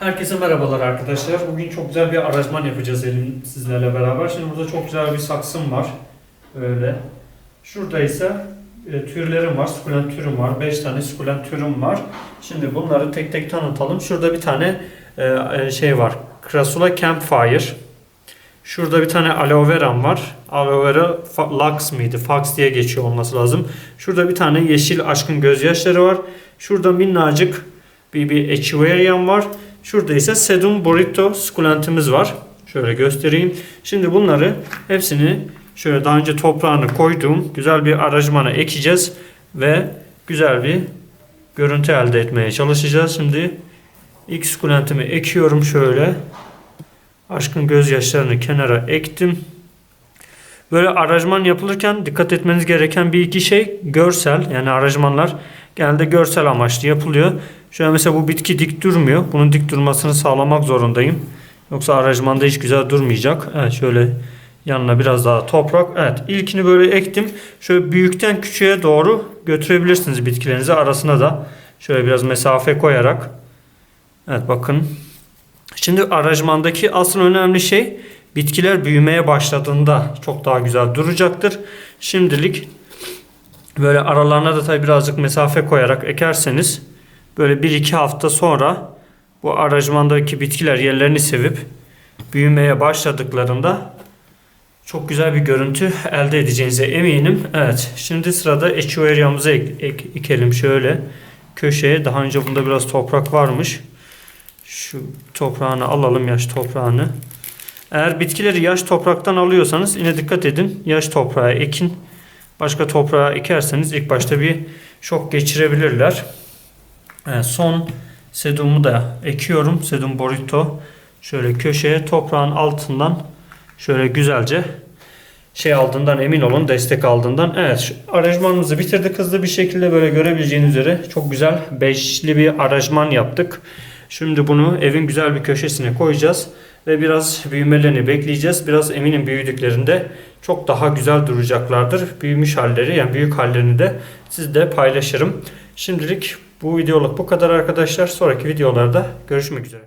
Herkese merhabalar arkadaşlar. Bugün çok güzel bir aranjman yapacağız elim sizlerle beraber. Şimdi burada çok güzel bir saksım var. Böyle. Şurada ise e, türlerim var. Sukulent türüm var. 5 tane sukulent türüm var. Şimdi bunları tek tek tanıtalım. Şurada bir tane e, e, şey var. Crassula Campfire. Şurada bir tane aloe vera'm var. Aloe vera Lux mıydı? Fox diye geçiyor olması lazım. Şurada bir tane yeşil aşkın gözyaşları var. Şurada minnacık bir, bir Echiverian var. Şurada ise Sedum Burrito sukulentimiz var. Şöyle göstereyim. Şimdi bunları hepsini şöyle daha önce toprağını koyduğum güzel bir aranjmana ekeceğiz ve güzel bir görüntü elde etmeye çalışacağız. Şimdi ilk sukulentimi ekiyorum şöyle. Aşkın gözyaşlarını kenara ektim. Böyle aranjman yapılırken dikkat etmeniz gereken bir iki şey görsel yani aranjmanlar genelde görsel amaçlı yapılıyor. Şöyle mesela bu bitki dik durmuyor. Bunun dik durmasını sağlamak zorundayım. Yoksa aranjmanda hiç güzel durmayacak. Evet şöyle yanına biraz daha toprak. Evet ilkini böyle ektim. Şöyle büyükten küçüğe doğru götürebilirsiniz bitkilerinizi. Arasına da şöyle biraz mesafe koyarak. Evet bakın. Şimdi aranjmandaki asıl önemli şey bitkiler büyümeye başladığında çok daha güzel duracaktır. Şimdilik böyle aralarına da tabii birazcık mesafe koyarak ekerseniz böyle 1-2 hafta sonra bu aranjmandaki bitkiler yerlerini sevip büyümeye başladıklarında çok güzel bir görüntü elde edeceğinize eminim. Evet şimdi sırada Echiveria'mızı ek, ek, ekelim şöyle köşeye. Daha önce bunda biraz toprak varmış. Şu toprağını alalım yaş toprağını. Eğer bitkileri yaş topraktan alıyorsanız yine dikkat edin. Yaş toprağa ekin. Başka toprağa ekerseniz ilk başta bir şok geçirebilirler. Evet, son sedumu da ekiyorum. Sedum burrito. Şöyle köşeye toprağın altından şöyle güzelce şey aldığından emin olun. Destek aldığından. Evet aranjmanımızı bitirdik hızlı bir şekilde böyle görebileceğiniz üzere çok güzel beşli bir aranjman yaptık. Şimdi bunu evin güzel bir köşesine koyacağız ve biraz büyümelerini bekleyeceğiz. Biraz eminim büyüdüklerinde çok daha güzel duracaklardır. Büyümüş halleri yani büyük hallerini de sizle paylaşırım. Şimdilik bu videoluk bu kadar arkadaşlar. Sonraki videolarda görüşmek üzere.